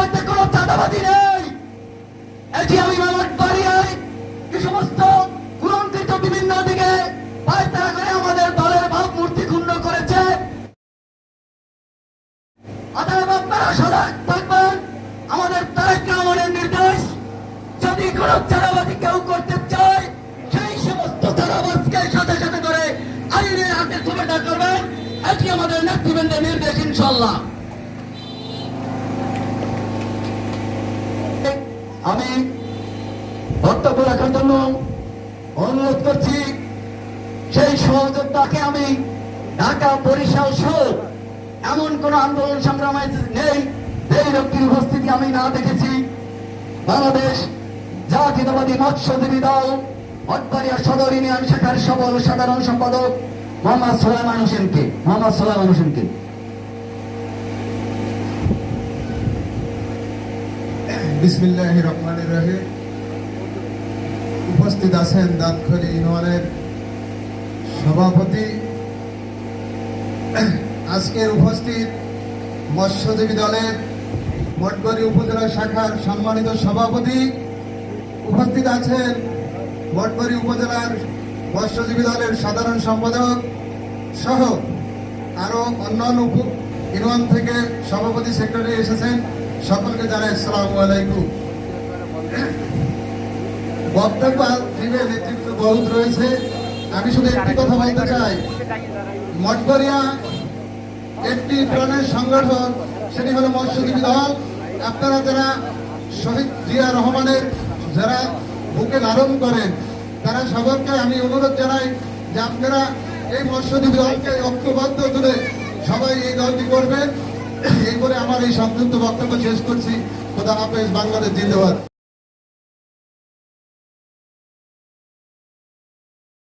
মধ্যে কোনো চাঁদাবাদি নেই। এটি আমি মামার বাড়িয়ায় যে সমস্ত কুলঙ্কিত বিভিন্ন দিকে পায়তারা করে আমাদের দলের ভাবমূর্তি ক্ষুণ্ণ করেছে। অতএব আপনারা থাকবেন। আমাদের তারেক নির্দেশ, যদি কোনো চাঁদাবাদি কেউ করতে চায়, সেই সমস্ত চাঁদাবাজকে সাথে সাথে করে আইনের হাতে সুবিধা করবেন। এটি আমাদের নেতৃবৃন্দের নির্দেশ ইনশাল্লাহ আমি বক্তব্য রাখার জন্য অনুরোধ করছি, সেই সহযোগিতাকে আমি ঢাকা বরিশাল সহ এমন কোন আন্দোলন সংগ্রামে নেই এই ব্যক্তির উপস্থিতি আমি না দেখেছি। বাংলাদেশ জাতীয়তাবাদী মৎস্যজীবী দল, অটবাড়িয়া সদর ইউনিয়ন শাখার সবল সাধারণ সম্পাদক মোহাম্মদ সোলাইমান হোসেনকে, মোহাম্মদ সোলাইমান হোসেনকে। উপস্থিত আছেন দাঁতখলি ইউনিয়নের সভাপতি। আজকের উপস্থিত মৎস্যজীবী দলের মঠগড়ি উপজেলা শাখার সম্মানিত সভাপতি। উপস্থিত আছেন মঠগড়ি উপজেলার মৎস্যজীবী দলের সাধারণ সম্পাদক সহ আরও অন্যান্য ইউনিয়ন থেকে সভাপতি সেক্রেটারি এসেছেন। সকলকে জানাই আসসালামু আলাইকুম। বক্তব্য দিবে নেতৃত্ব বহুত রয়েছে। আমি শুধু একটি কথা বলতে চাই। একটি প্রাণের সংগঠন, সেটি হলো মৎস্যজীবী দল। আপনারা যারা শহীদ জিয়া রহমানের যারা বুকে ধারণ করেন, তারা সকলকে আমি অনুরোধ জানাই যে আপনারা এই মৎস্যজীবী দলকে ঐক্যবদ্ধ করে সবাই এই দলটি করবেন। এই করে আমার এই সংক্ষিপ্ত বক্তব্য শেষ করছি। খোদা হাফেজ বাংলাদেশ জিন্দাবাদ।